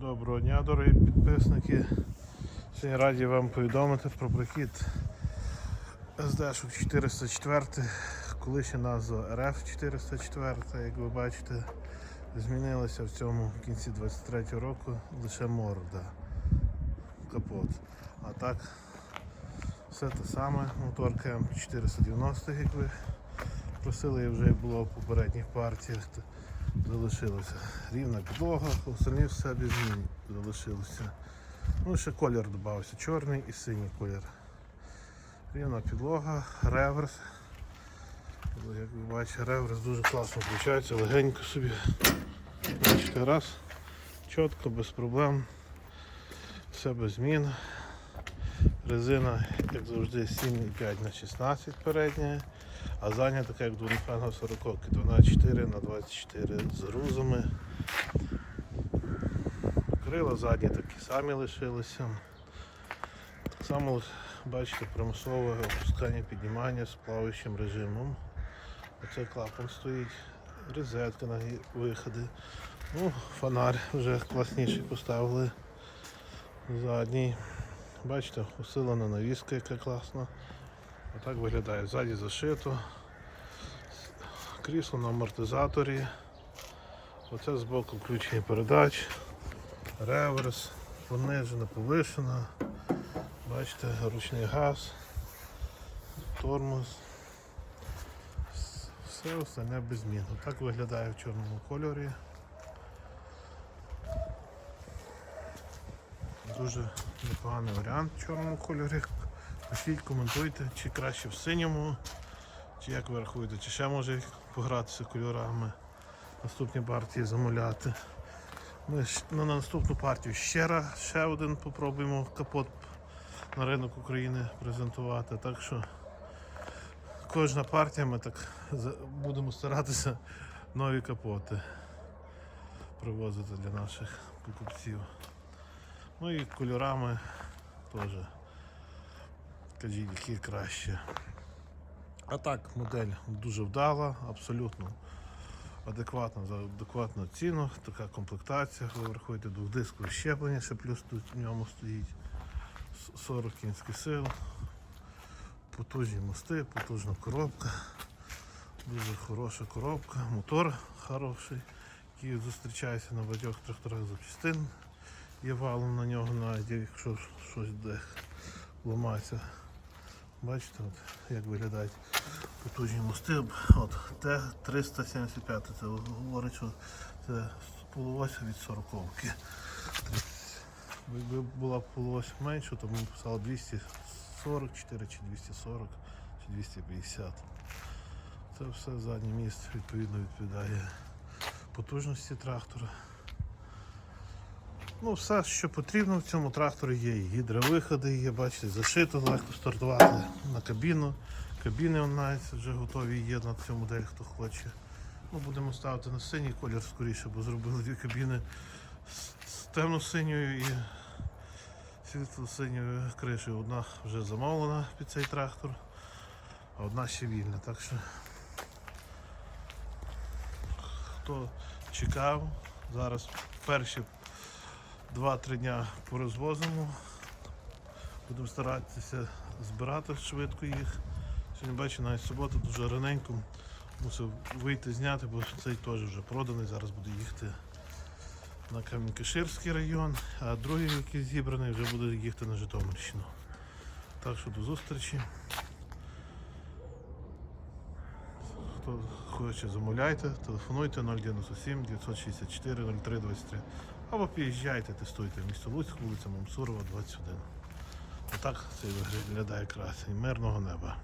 Доброго дня, дорогі підписники. Сьогодні раді вам повідомити про прохід СД 404, колишня назва РФ 404, як ви бачите, змінилася в цьому кінці 23 року лише морда, капот. А так, все те саме, моторка М490, як ви просили, і вже було в попередніх партіях. Залишилося. Рівна підлога, остальні все без змін залишилося. Ну, ще колір додався, чорний і синій колір. Рівна підлога, реверс. Як ви бачите, реверс дуже класно включається, легенько собі. Бачите, раз, чітко, без проблем. Все без змін. Резина, як завжди, 7,5 на 16 передня, а задня така, як двонофенга 40 12,4 на 24 з грузами. Крила задні такі самі лишилися. Так само, бачите, примусове опускання піднімання з плаваючим режимом. Оцей клапан стоїть, розетка на виходи. Ну, фонарь вже класніший поставили. Задній. Бачите, усилена навіска, яка класна. Отак виглядає. Ззаді зашито. Крісло на амортизаторі. Оце збоку включення передач. Реверс, понижена, повишена. Бачите, ручний газ, тормоз. Все остальне без змін. Отак виглядає в чорному кольорі. Дуже непоганий варіант в чорному кольорі. Пишіть, коментуйте, чи краще в синьому, чи як ви рахуєте, чи ще може погратися кольорами наступні партії замовляти. Ми на наступну партію ще раз, ще один попробуємо капот на ринок України презентувати. Так що кожна партія ми так будемо старатися нові капоти привозити для наших покупців. Ну і кольорами теж. Кажіть, які краще. А так, модель дуже вдала, абсолютно адекватна за адекватну ціну, така комплектація, ви врахуєте двохдискове щеплення, ще плюс тут в ньому стоїть 40 кінських сил, потужні мости, потужна коробка, дуже хороша коробка, мотор хороший, який зустрічається на багатьох тракторах запчастин. Є валом на нього навіть, якщо щось де ламається. Бачите, от, як виглядають потужні мости. От Т-375, це говорить, що це полуося від 40-ки. Якби була полуось менше, то ми писали 244 чи 240 чи 250. Це все заднє місце відповідно відповідає потужності трактора. Ну, все, що потрібно в цьому тракторі є. І гідровиходи є, бачите, зашито, легко стартувати на кабіну. Кабіни он навіть вже готові є на цю модель, хто хоче. Ну, будемо ставити на синій колір скоріше, бо зробили дві кабіни з темно-синьою і світло-синьою кришею. Одна вже замовлена під цей трактор, а одна ще вільна. Так що хто чекав, зараз перші 2-3 дня порозвозимо. Будемо старатися збирати швидко їх. Сьогодні бачу, навіть субота дуже раненько. Мусив вийти зняти, бо цей теж вже проданий. Зараз буду їхати на Кам'янкаширський район, а другий, який зібраний, вже буде їхати на Житомирщину. Так що до зустрічі. Хто хоче, замовляйте, телефонуйте 097 964 0323 або приїжджайте, тестуйте місто Луцьк, вулиця Мамсурова, 21. Отак це виглядає красень. Мирного неба.